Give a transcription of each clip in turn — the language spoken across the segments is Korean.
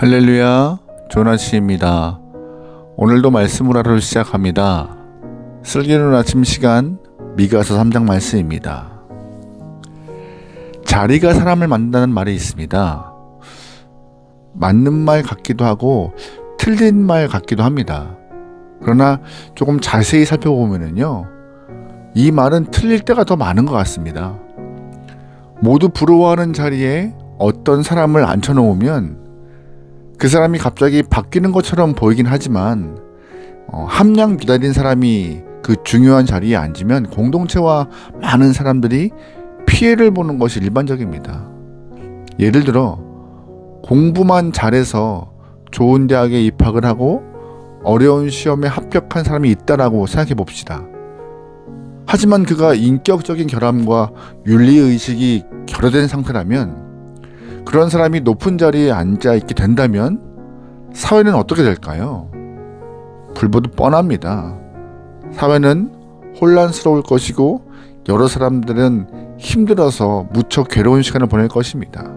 할렐루야, 조나시입니다. 오늘도 말씀을 하루 시작합니다. 슬기로운 아침 시간 미가서 3장 말씀입니다. 자리가 사람을 만든다는 말이 있습니다. 맞는 말 같기도 하고 틀린 말 같기도 합니다. 그러나 조금 자세히 살펴보면요. 이 말은 틀릴 때가 더 많은 것 같습니다. 모두 부러워하는 자리에 어떤 사람을 앉혀놓으면 그 사람이 갑자기 바뀌는 것처럼 보이긴 하지만 어, 함량 기다린 사람이 그 중요한 자리에 앉으면 공동체와 많은 사람들이 피해를 보는 것이 일반적입니다. 예를 들어 공부만 잘해서 좋은 대학에 입학을 하고 어려운 시험에 합격한 사람이 있다라고 생각해 봅시다. 하지만 그가 인격적인 결함과 윤리의식이 결여된 상태라면 그런 사람이 높은 자리에 앉아 있게 된다면 사회는 어떻게 될까요? 불보듯 뻔합니다. 사회는 혼란스러울 것이고 여러 사람들은 힘들어서 무척 괴로운 시간을 보낼 것입니다.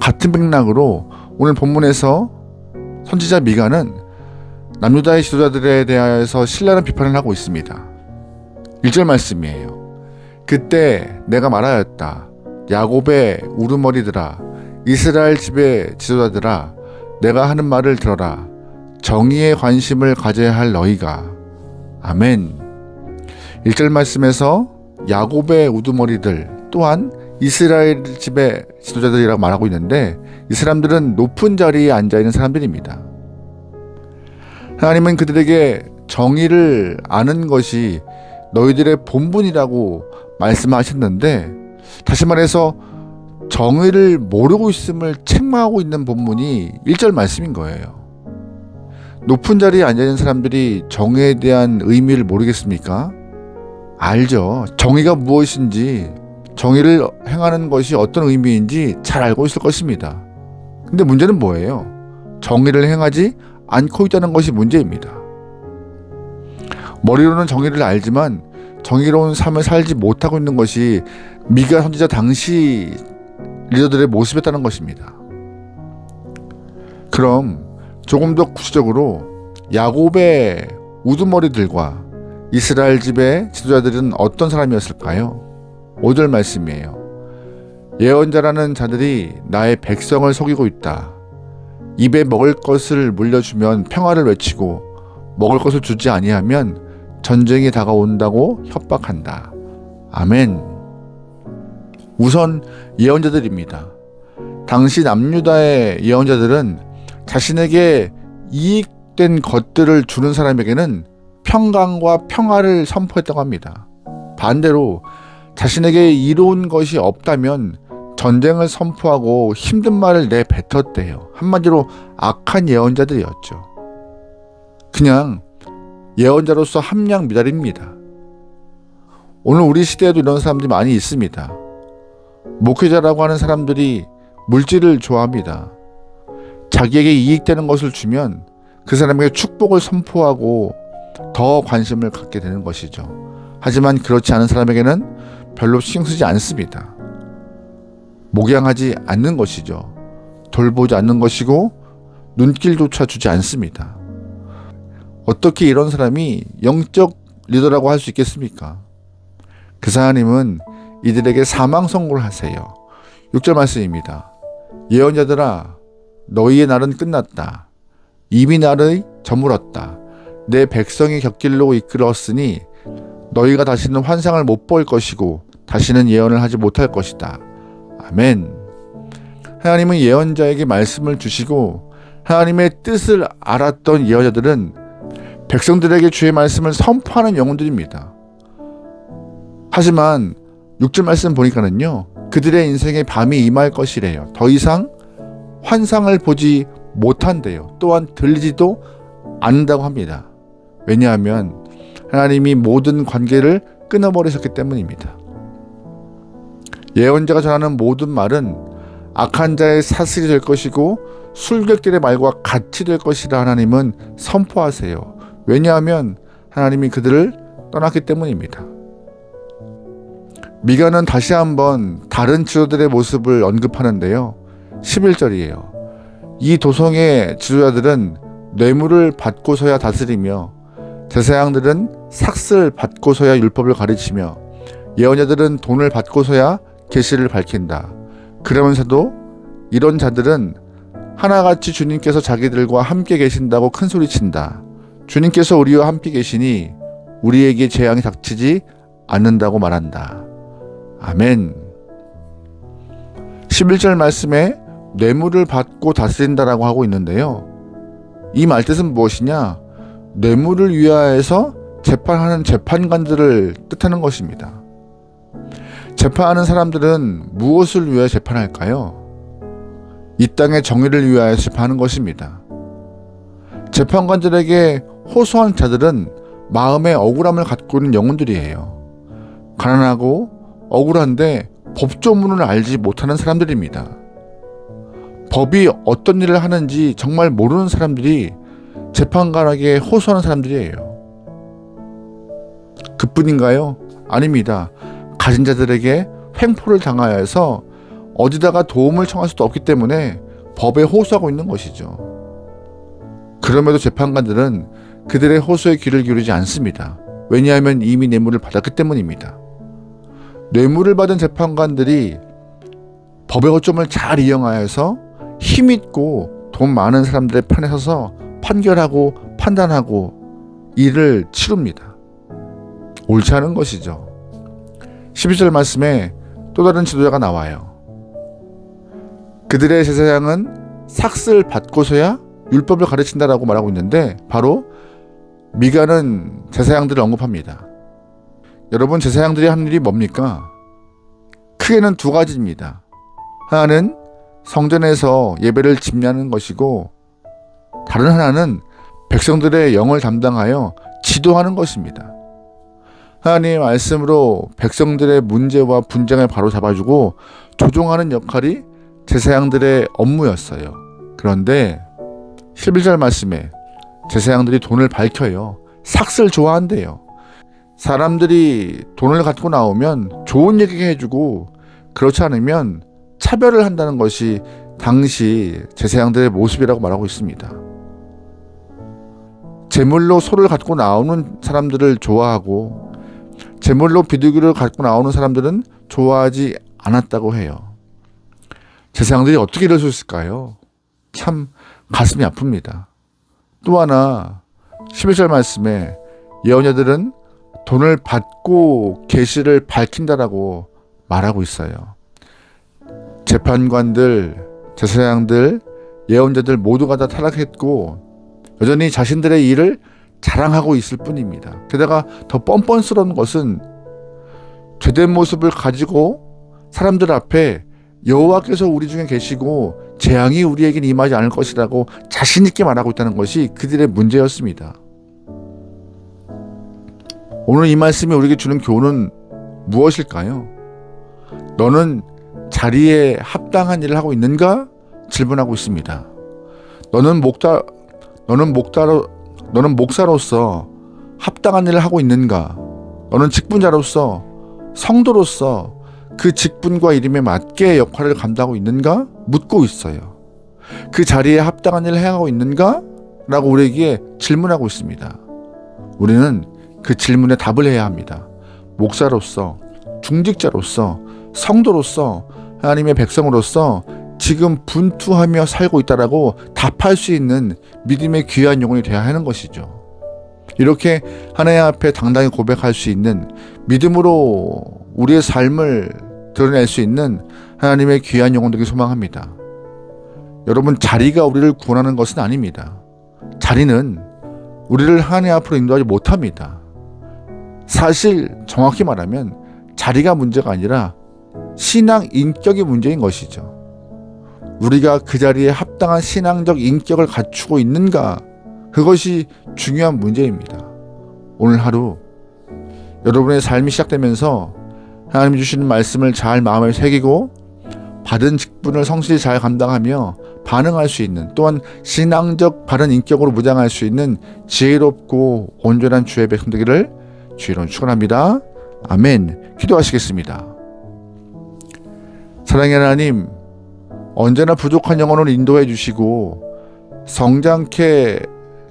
같은 맥락으로 오늘 본문에서 선지자 미가는 남유다의 지도자들에 대하여서 신랄한 비판을 하고 있습니다. 1절 말씀이에요. 그때 내가 말하였다. 야곱의 우르머리들아 이스라엘 집의 지도자들아 내가 하는 말을 들어라. 정의에 관심을 가져야 할 너희가. 아멘. 1절 말씀에서 야곱의 우두머리들 또한 이스라엘 집의 지도자들이라고 말하고 있는데 이 사람들은 높은 자리에 앉아 있는 사람들입니다. 하나님은 그들에게 정의를 아는 것이 너희들의 본분이라고 말씀하셨는데 다시 말해서 정의를 모르고 있음을 책망하고 있는 본문이 1절 말씀인 거예요. 높은 자리에 앉아있는 사람들이 정의에 대한 의미를 모르겠습니까? 알죠. 정의가 무엇인지, 정의를 행하는 것이 어떤 의미인지 잘 알고 있을 것입니다. 근데 문제는 뭐예요? 정의를 행하지 않고 있다는 것이 문제입니다. 머리로는 정의를 알지만 정의로운 삶을 살지 못하고 있는 것이 미가 선지자 당시 리더들의 모습이었다는 것입니다. 그럼 조금 더 구체적으로 야곱의 우두머리들과 이스라엘 집의 지도자들은 어떤 사람이었을까요? 5절 말씀이에요. 예언자라는 자들이 나의 백성을 속이고 있다. 입에 먹을 것을 물려주면 평화를 외치고 먹을 것을 주지 아니하면 전쟁이 다가온다고 협박한다. 아멘. 우선 예언자들입니다. 당시 남유다의 예언자들은 자신에게 이익된 것들을 주는 사람에게는 평강과 평화를 선포했다고 합니다. 반대로 자신에게 이로운 것이 없다면 전쟁을 선포하고 힘든 말을 내뱉었대요. 한마디로 악한 예언자들이었죠. 그냥 예언자로서 함량 미달입니다. 오늘 우리 시대에도 이런 사람들이 많이 있습니다. 목회자라고 하는 사람들이 물질을 좋아합니다. 자기에게 이익되는 것을 주면 그 사람에게 축복을 선포하고 더 관심을 갖게 되는 것이죠. 하지만 그렇지 않은 사람에게는 별로 신경 쓰지 않습니다. 목양하지 않는 것이죠. 돌보지 않는 것이고 눈길조차 주지 않습니다. 어떻게 이런 사람이 영적 리더라고 할 수 있겠습니까? 그 사람님은 이들에게 사망 선고를 하세요. 6절 말씀입니다. 예언자들아 너희의 날은 끝났다. 이미 날의 저물었다. 내 백성이 곁길로 이끌었으니 너희가 다시는 환상을 못 볼 것이고 다시는 예언을 하지 못할 것이다. 아멘. 하나님은 예언자에게 말씀을 주시고 하나님의 뜻을 알았던 예언자들은 백성들에게 주의 말씀을 선포하는 영혼들입니다. 하지만 6절 말씀 보니까는요. 그들의 인생에 밤이 임할 것이래요. 더 이상 환상을 보지 못한대요. 또한 들리지도 않는다고 합니다. 왜냐하면 하나님이 모든 관계를 끊어버리셨기 때문입니다. 예언자가 전하는 모든 말은 악한 자의 사슬이 될 것이고 술객들의 말과 같이 될 것이라 하나님은 선포하세요. 왜냐하면 하나님이 그들을 떠났기 때문입니다. 미가는 다시 한번 다른 지도들의 모습을 언급하는데요. 11절이에요. 이 도성의 지도자들은 뇌물을 받고서야 다스리며 제사장들은 삭슬 받고서야 율법을 가르치며 예언자들은 돈을 받고서야 계시를 밝힌다. 그러면서도 이런 자들은 하나같이 주님께서 자기들과 함께 계신다고 큰 소리친다. 주님께서 우리와 함께 계시니 우리에게 재앙이 닥치지 않는다고 말한다. 아멘. 11절 말씀에 뇌물을 받고 다스린다라고 하고 있는데요. 이 말뜻은 무엇이냐? 뇌물을 위하여서 재판하는 재판관들을 뜻하는 것입니다. 재판하는 사람들은 무엇을 위하여 재판할까요? 이 땅의 정의를 위하여 재판하는 것입니다. 재판관들에게 호소한 자들은 마음의 억울함을 갖고 있는 영혼들이에요. 가난하고 억울한데 법조문을 알지 못하는 사람들입니다. 법이 어떤 일을 하는지 정말 모르는 사람들이 재판관에게 호소하는 사람들이에요. 그뿐인가요? 아닙니다. 가진 자들에게 횡포를 당하여서 어디다가 도움을 청할 수도 없기 때문에 법에 호소하고 있는 것이죠. 그럼에도 재판관들은 그들의 호소에 귀를 기울이지 않습니다. 왜냐하면 이미 뇌물을 받았기 때문입니다. 뇌물을 받은 재판관들이 법의 허점을 잘 이용하여서 힘 있고 돈 많은 사람들의 편에 서서 판결하고 판단하고 일을 치릅니다. 옳지 않은 것이죠. 12절 말씀에 또 다른 지도자가 나와요. 그들의 제사장은 삭슬 받고서야 율법을 가르친다라고 말하고 있는데 바로 미가는 제사장들을 언급합니다. 여러분 제사장들이 하는 일이 뭡니까? 크게는 두 가지입니다. 하나는 성전에서 예배를 집례하는 것이고 다른 하나는 백성들의 영을 담당하여 지도하는 것입니다. 하나님의 말씀으로 백성들의 문제와 분쟁을 바로 잡아주고 조종하는 역할이 제사장들의 업무였어요. 그런데 11절 말씀에 제사장들이 돈을 밝혀요. 삭슬 좋아한대요. 사람들이 돈을 갖고 나오면 좋은 얘기 해주고 그렇지 않으면 차별을 한다는 것이 당시 제사장들의 모습이라고 말하고 있습니다. 제물로 소를 갖고 나오는 사람들을 좋아하고 제물로 비둘기를 갖고 나오는 사람들은 좋아하지 않았다고 해요. 제사장들이 어떻게 이럴 수 있을까요? 참 가슴이 아픕니다. 또 하나 11절 말씀에 예언자들은 돈을 받고 계시를 밝힌다라고 말하고 있어요. 재판관들, 제사장들, 예언자들 모두가 다 타락했고 여전히 자신들의 일을 자랑하고 있을 뿐입니다. 게다가 더 뻔뻔스러운 것은 죄된 모습을 가지고 사람들 앞에 여호와께서 우리 중에 계시고 재앙이 우리에게 임하지 않을 것이라고 자신 있게 말하고 있다는 것이 그들의 문제였습니다. 오늘 이 말씀이 우리에게 주는 교훈은 무엇일까요? 너는 자리에 합당한 일을 하고 있는가? 질문하고 있습니다. 너는 목다 너는 목다로 너는 목사로서 합당한 일을 하고 있는가? 너는 직분자로서 성도로서 그 직분과 이름에 맞게 역할을 감당하고 있는가? 묻고 있어요. 그 자리에 합당한 일을 해하고 있는가? 라고 우리에게 질문하고 있습니다. 우리는 그 질문에 답을 해야 합니다. 목사로서, 중직자로서, 성도로서, 하나님의 백성으로서 지금 분투하며 살고 있다라고 답할 수 있는 믿음의 귀한 영혼이 되어야 하는 것이죠. 이렇게 하나님 앞에 당당히 고백할 수 있는 믿음으로 우리의 삶을 드러낼 수 있는 하나님의 귀한 영혼 되기 소망합니다. 여러분 자리가 우리를 구원하는 것은 아닙니다. 자리는 우리를 하나님 앞으로 인도하지 못합니다. 사실 정확히 말하면 자리가 문제가 아니라 신앙 인격이 문제인 것이죠. 우리가 그 자리에 합당한 신앙적 인격을 갖추고 있는가 그것이 중요한 문제입니다. 오늘 하루 여러분의 삶이 시작되면서 하나님 주시는 말씀을 잘 마음에 새기고 받은 직분을 성실히 잘 감당하며 반응할 수 있는 또한 신앙적 바른 인격으로 무장할 수 있는 지혜롭고 온전한 주의 백성 되기를 주의로 축원합니다. 아멘. 기도하시겠습니다. 사랑의 하나님, 언제나 부족한 영혼을 인도해 주시고 성장케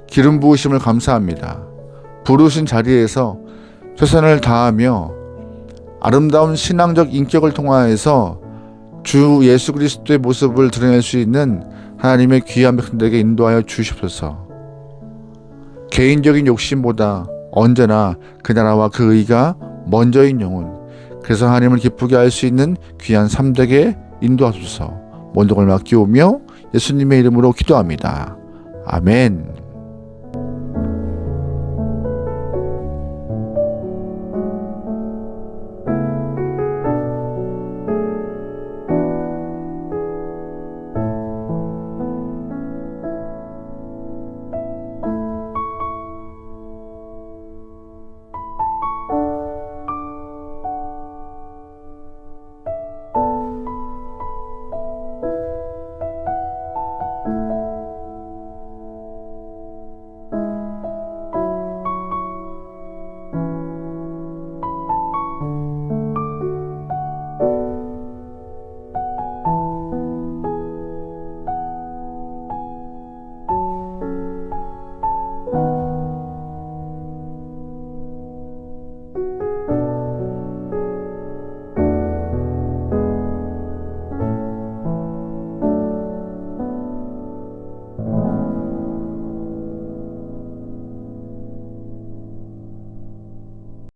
기름 부으심을 감사합니다. 부르신 자리에서 최선을 다하며 아름다운 신앙적 인격을 통하여서 주 예수 그리스도의 모습을 드러낼 수 있는 하나님의 귀한 백성들에게 인도하여 주시옵소서. 개인적인 욕심보다 언제나 그 나라와 그 의가 먼저인 영혼. 그래서 하나님을 기쁘게 할 수 있는 귀한 삶되게 인도하소서. 원동을 맡기오며 예수님의 이름으로 기도합니다. 아멘.